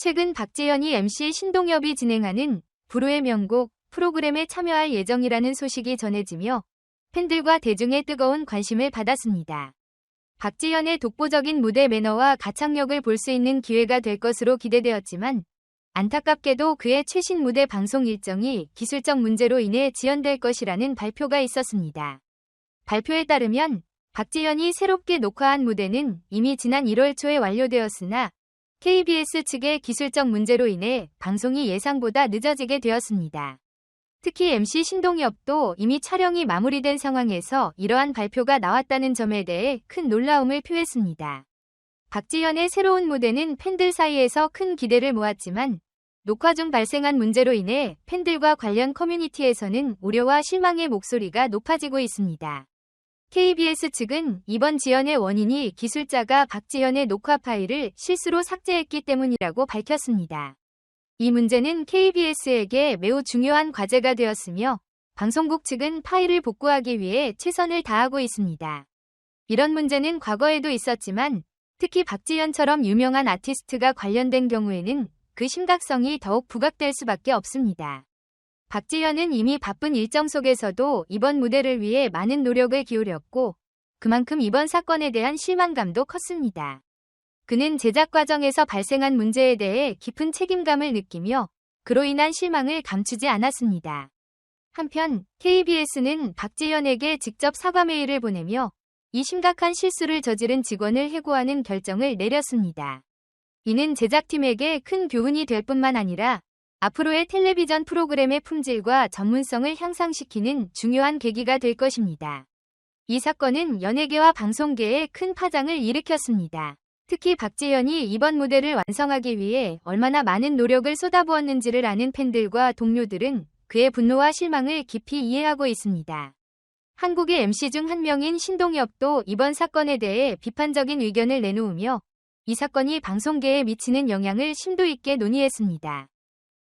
최근 박재현이 MC 신동엽이 진행하는 불후의 명곡 프로그램에 참여할 예정이라는 소식이 전해지며 팬들과 대중의 뜨거운 관심을 받았습니다. 박지현의 독보적인 무대 매너와 가창력을 볼 수 있는 기회가 될 것으로 기대되었지만 안타깝게도 그의 최신 무대 방송 일정이 기술적 문제로 인해 지연될 것이라는 발표가 있었습니다. 발표에 따르면 박지현이 새롭게 녹화한 무대는 이미 지난 1월 초에 완료되었으나 KBS 측의 기술적 문제로 인해 방송이 예상보다 늦어지게 되었습니다. 특히 MC 신동엽도 이미 촬영이 마무리된 상황에서 이러한 발표가 나왔다는 점에 대해 큰 놀라움을 표했습니다. 박지현의 새로운 무대는 팬들 사이에서 큰 기대를 모았지만 녹화 중 발생한 문제로 인해 팬들과 관련 커뮤니티에서는 우려와 실망의 목소리가 높아지고 있습니다. KBS 측은 이번 지연의 원인이 기술자가 박지현의 녹화 파일을 실수로 삭제했기 때문이라고 밝혔습니다. 이 문제는 KBS에게 매우 중요한 과제가 되었으며 방송국 측은 파일을 복구하기 위해 최선을 다하고 있습니다. 이런 문제는 과거에도 있었지만 특히 박지현처럼 유명한 아티스트가 관련된 경우에는 그 심각성이 더욱 부각될 수밖에 없습니다. 박지현은 이미 바쁜 일정 속에서도 이번 무대를 위해 많은 노력을 기울였고 그만큼 이번 사건에 대한 실망감도 컸습니다. 그는 제작 과정에서 발생한 문제에 대해 깊은 책임감을 느끼며 그로 인한 실망을 감추지 않았습니다. 한편 KBS는 박지현에게 직접 사과 메일을 보내며 이 심각한 실수를 저지른 직원을 해고하는 결정을 내렸습니다. 이는 제작팀에게 큰 교훈이 될 뿐만 아니라 앞으로의 텔레비전 프로그램의 품질과 전문성을 향상시키는 중요한 계기가 될 것입니다. 이 사건은 연예계와 방송계에 큰 파장을 일으켰습니다. 특히 박재현이 이번 무대를 완성하기 위해 얼마나 많은 노력을 쏟아부었는지를 아는 팬들과 동료들은 그의 분노와 실망을 깊이 이해하고 있습니다. 한국의 MC 중 한 명인 신동엽도 이번 사건에 대해 비판적인 의견을 내놓으며 이 사건이 방송계에 미치는 영향을 심도 있게 논의했습니다.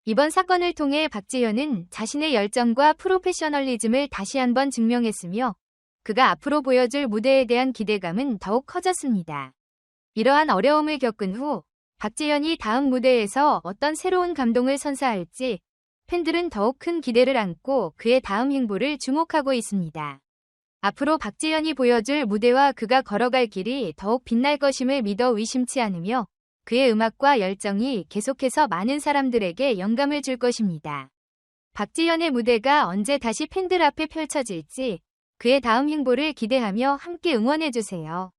이번 사건을 통해 박지현은 자신의 열정과 프로페셔널리즘을 다시 한번 증명했으며 그가 앞으로 보여줄 무대에 대한 기대감은 더욱 커졌습니다. 이러한 어려움을 겪은 후 박지현이 다음 무대에서 어떤 새로운 감동을 선사할지 팬들은 더욱 큰 기대를 안고 그의 다음 행보를 주목하고 있습니다. 앞으로 박지현이 보여줄 무대와 그가 걸어갈 길이 더욱 빛날 것임을 믿어 의심치 않으며 그의 음악과 열정이 계속해서 많은 사람들에게 영감을 줄 것입니다. 박지현의 무대가 언제 다시 팬들 앞에 펼쳐질지 그의 다음 행보를 기대하며 함께 응원해주세요.